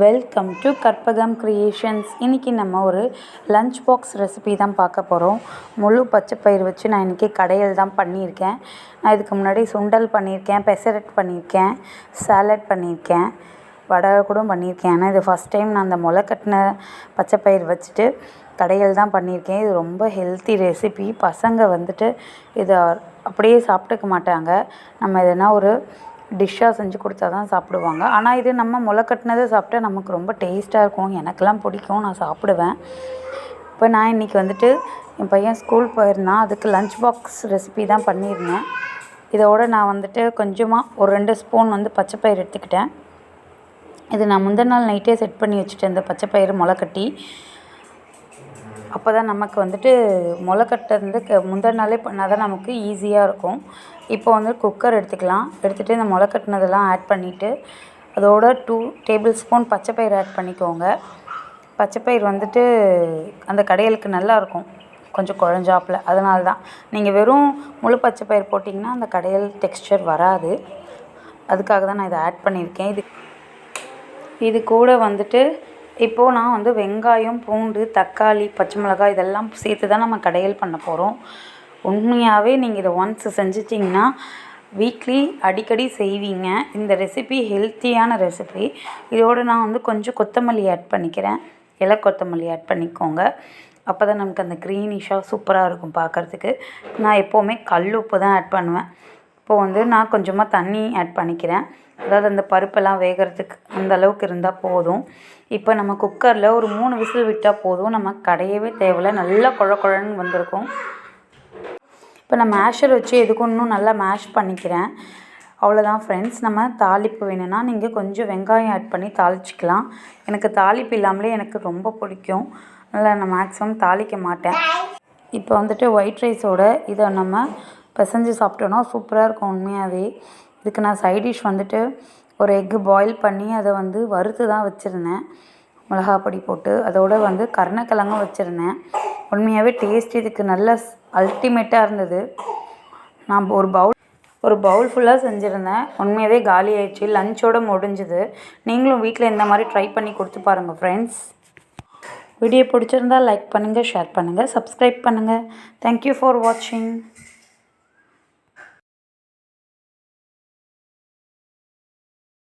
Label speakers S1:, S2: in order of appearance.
S1: Welcome to Karpagam creations இன்றைக்கி நம்ம ஒரு லஞ்ச் பாக்ஸ் ரெசிபி தான் பார்க்க போகிறோம் முழு பச்சைப்பயிறு வச்சு நான் இன்றைக்கி கடையில் தான் பண்ணியிருக்கேன். நான் இதுக்கு முன்னாடி சுண்டல் பண்ணியிருக்கேன் பெசரட் பண்ணியிருக்கேன் சாலட் பண்ணியிருக்கேன் வடை கூட பண்ணியிருக்கேன். ஆனால் இது ஃபஸ்ட் டைம் நான் அந்த முளை கட்டின பச்சைப்பயிறு வச்சுட்டு கடையில் தான் பண்ணியிருக்கேன். இது ரொம்ப ஹெல்த்தி ரெசிபி பசங்க வந்துட்டு இதை அப்படியே சாப்பிட்டுக்க மாட்டாங்க. நம்ம எதனா ஒரு டிஷ்ஷாக செஞ்சு கொடுத்தா தான் சாப்பிடுவாங்க. ஆனால் இது நம்ம முளை கட்டினதை சாப்பிட்டா நமக்கு ரொம்ப டேஸ்ட்டாக இருக்கும். எனக்கெல்லாம் பிடிக்கும். நான் சாப்பிடுவேன். இப்போ நான் இன்றைக்கி வந்துட்டு என் பையன் ஸ்கூல் போயிருந்தான். அதுக்கு லஞ்ச் பாக்ஸ் ரெசிபி தான் பண்ணியிருந்தேன். இதோட நான் வந்துட்டு கொஞ்சமாக ஒரு ரெண்டு ஸ்பூன் வந்து பச்சைப்பயிறு எடுத்துக்கிட்டேன். இது நான் முந்தின நாள் நைட்டே செட் பண்ணி வச்சுட்டேன். இந்த பச்சைப்பயிறு முளைக்கட்டி அப்போ தான் நமக்கு வந்துட்டு முளை கட்டுறது க முந்தின நாளே பண்ணால் தான் நமக்கு ஈஸியாக இருக்கும். இப்போ வந்து குக்கர் எடுத்துக்கலாம். எடுத்துகிட்டு இந்த முளை கட்டினதெல்லாம் ஆட் பண்ணிவிட்டு அதோட டூ டேபிள் ஸ்பூன் பச்சைப்பயிறு ஆட் பண்ணிக்கோங்க. பச்சைப்பயிறு வந்துட்டு அந்த கடையலுக்கு நல்லாயிருக்கும் கொஞ்சம் குழஞ்சாப்பில். அதனால தான். நீங்கள் வெறும் முழு பச்சைப்பயிர் போட்டிங்கன்னா அந்த கடையல் டெக்ஸ்சர் வராது. அதுக்காக தான் நான் இதை ஆட் பண்ணியிருக்கேன். இது இது கூட வந்துட்டு இப்போது நான் வந்து வெங்காயம் பூண்டு தக்காளி பச்சை மிளகாய் இதெல்லாம் சேர்த்து தான் நம்ம கடையல் பண்ண போகிறோம் உண்மையாகவே நீங்கள் இதை ஒன்ஸ் செஞ்சிட்டிங்கன்னா வீக்லி அடிக்கடி செய்வீங்க. இந்த ரெசிபி ஹெல்த்தியான ரெசிபி இதோடு நான் வந்து கொஞ்சம் கொத்தமல்லி ஆட் பண்ணிக்கிறேன். இலை கொத்தமல்லி ஆட் பண்ணிக்கோங்க. அப்போ தான் நமக்கு அந்த க்ரீனிஷாக சூப்பராக இருக்கும் பார்க்குறதுக்கு. நான் எப்போவுமே கல் உப்பு தான் ஆட் பண்ணுவேன். இப்போது வந்து நான் கொஞ்சமாக தண்ணி ஆட் பண்ணிக்கிறேன். அதாவது அந்த பருப்பெல்லாம் வேகிறதுக்கு அந்த அளவுக்கு இருந்தால் போதும். இப்போ நம்ம குக்கரில் ஒரு மூணு விசில் விட்டால் போதும். நம்ம கடையவே தேவையில்லை. நல்லா குழ குழன்னு வந்திருக்கும். இப்போ நான் மேஷர் வச்சு எதுக்கு இன்னும் நல்லா மேஷ் பண்ணிக்கிறேன். அவ்வளோதான் ஃப்ரெண்ட்ஸ் நம்ம தாளிப்பு வேணும்னா நீங்கள் கொஞ்சம் வெங்காயம் ஆட் பண்ணி தாளிச்சிக்கலாம். எனக்கு தாளிப்பு இல்லாமலே எனக்கு ரொம்ப பிடிக்கும். நல்லா நான் மேக்ஸிமம் தாளிக்க மாட்டேன். இப்போ வந்துட்டு ஒயிட் ரைஸோட இதை நம்ம பிசைஞ்சு சாப்பிட்டோன்னா சூப்பராக இருக்கும் உண்மையாகவே இதுக்கு நான் சைட் டிஷ் வந்துட்டு ஒரு எக்கு பாயில் பண்ணி அதை வந்து வறுத்து தான் வச்சுருந்தேன். மிளகா பொடி போட்டு அதோடு வந்து கருணக்கிழங்கும் வச்சுருந்தேன். உண்மையாகவே டேஸ்ட் இதுக்கு நல்ல அல்டிமேட்டாக இருந்தது. நான் ஒரு பவுல் ஒரு பவுல் ஃபுல்லாக செஞ்சுருந்தேன். உண்மையாகவே காலி ஆயிடுச்சு. லஞ்சோடு முடிஞ்சுது. நீங்களும் வீட்டில் இந்த மாதிரி ட்ரை பண்ணி கொடுத்து பாருங்கள் ஃப்ரெண்ட்ஸ் வீடியோ பிடிச்சிருந்தா லைக் பண்ணுங்கள் ஷேர் பண்ணுங்கள் சப்ஸ்கிரைப் பண்ணுங்கள் தேங்க்யூ ஃபார் வாட்சிங்